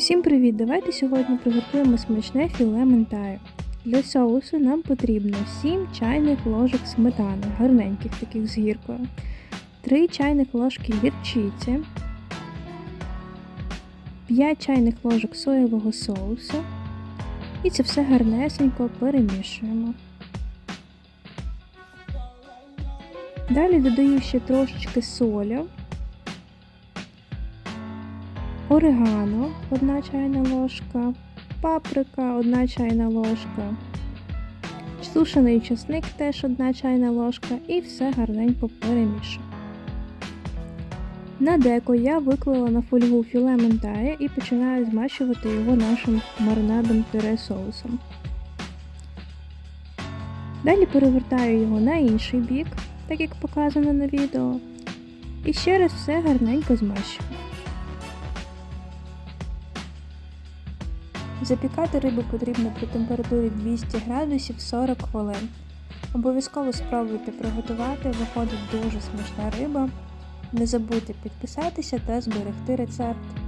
Усім привіт! Давайте сьогодні приготуємо смачне філе ментаю. Для соусу нам потрібно 7 чайних ложок сметани, гарненьких таких з гіркою, 3 чайних ложки гірчиці, 5 чайних ложок соєвого соусу. І це все гарнесенько перемішуємо. Далі додаю ще трошечки солі, орегано 1 чайна ложка, паприка 1 чайна ложка, сушений чесник теж 1 чайна ложка і все гарненько перемішую. На деко я виклала на фольгу філе ментая і починаю змащувати його нашим маринадом пюре соусом. Далі перевертаю його на інший бік, так як показано на відео, і ще раз все гарненько змащую. Запікати рибу потрібно при температурі 200 градусів 40 хвилин. Обов'язково спробуйте приготувати, виходить дуже смачна риба. Не забудьте підписатися та зберегти рецепт.